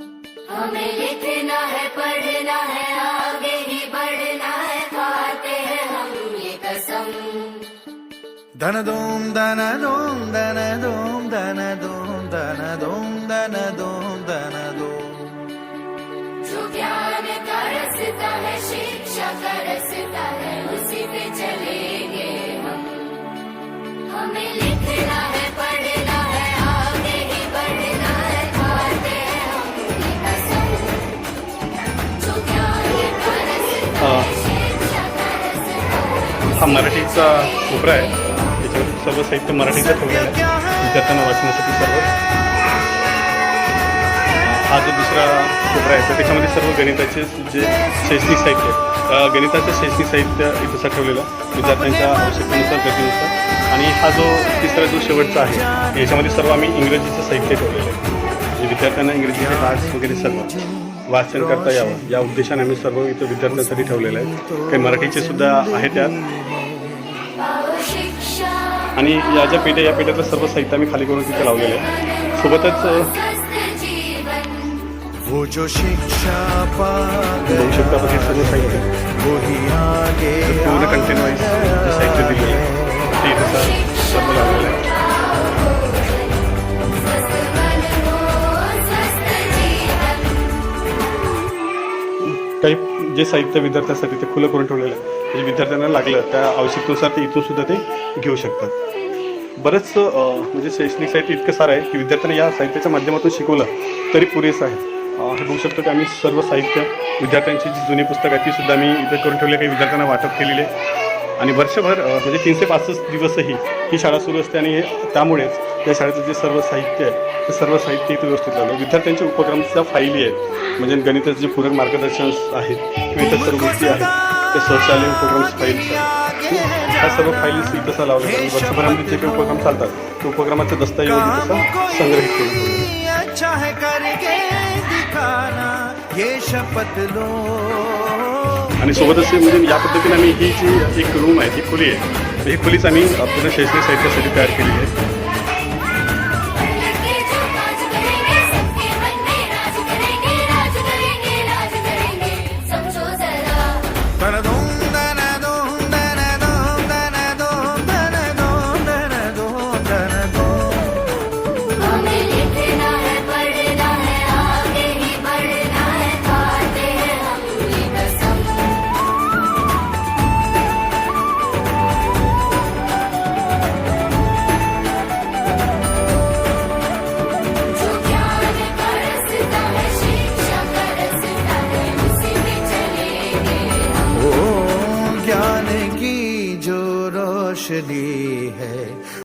हमें लिखना है पढ़ना है आगे ही बढ़ना है खाते हैं हम ये कसम। धन दोम धन दोम धन दोम धन दोम धन दोम धन दोम धन दोम जो ज्ञान का रसता है शिक्षा का रसता है उसी पे चलेंगे हम। हमें हा मराठीचा कोपरा आहे. त्याच्यावर सर्व साहित्य मराठीचं ठेवलेलं आहे. विद्यार्थ्यांना वाचण्यासाठी सर्व. हा जो दुसरा कोपरा आहे तर त्याच्यामध्ये सर्व गणिताचे जे शैक्षणिक साहित्य आहे गणिताचं शैक्षणिक साहित्य इथं ठेवलेलं विद्यार्थ्यांच्या आवश्यकतेनुसार गरजेनुसार आणि हा जो तिसरा जो शेवटचा आहे याच्यामध्ये सर्व आम्ही इंग्रजीचं साहित्य ठेवलेलं आहे. म्हणजे विद्यार्थ्यांना इंग्रजीचे राज वगैरे सर्व. वाचन करता यावं या उद्देशाने आम्ही सर्व इथं विद्यार्थ्यांसाठी ठेवलेलं आहे. काही मराठीचे सुद्धा आहे त्यात. आणि या ज्या पेट्या या पेट्यातलं सर्व साहित्य आम्ही खाली करून तिथे लावलेलं आहे. सोबतच अ, स्वस्थ जीवन वो जो शिक्षा हे सर्व साहित्य पूर्ण कंटेंट वाईज साहित्य दिलेलं आहे. काही जे साहित्य विद्यार्थ्यांसाठी ते खुलं करून ठेवलेलं आहे. म्हणजे विद्यार्थ्यांना लागलं त्या आवश्यकतेनुसार ते इथून सुद्धा ते घेऊ शकतात. बरंच म्हणजे शैक्षणिक साहित्य इतकं सारं आहे की विद्यार्थ्यांना या साहित्याच्या माध्यमातून शिकवलं तरी पुरेसं आहे. हे बघू शकतो की आम्ही सर्व साहित्य विद्यार्थ्यांची जी जुनी पुस्तकं आहेत ती सुद्धा आम्ही इथे करून ठेवले काही विद्यार्थ्यांना वाटप केलेले आहे. आणि वर्षभर म्हणजे तीनशे पासष्ट दिवसही ही शाळा सुरू असते आणि हे त्यामुळेच त्या शाळेचं जे सर्व साहित्य आहे ते सर्व साहित्य इथे व्यवस्थित झालं विद्यार्थ्यांचे उपक्रमच्या उपक्रमाच्या फायली आहेत. म्हणजे गणिताचे जे पूरक मार्गदर्शन आहेत किंवा इतर सर्व गोष्टी आहेत ते शौचालय उपक्रम फाईल्स आहेत. ह्या सर्व फाईल्स इथं लावल्या आणि वर्षभरामध्ये जे काही उपक्रम चालतात ते उपक्रमाचे दस्तऐवज तसं संग्रहित केले अच्छा ये शपथ लो। आणि सोबतच म्हणजे या पद्धतीने आम्ही ही जी एक रूम आहे ती खुली आहे ही खोलीच आम्ही पूर्ण शैक्षणिक साहित्यासाठी तयार केली आहे. वो ओ ज्ञान की जो रोशनी है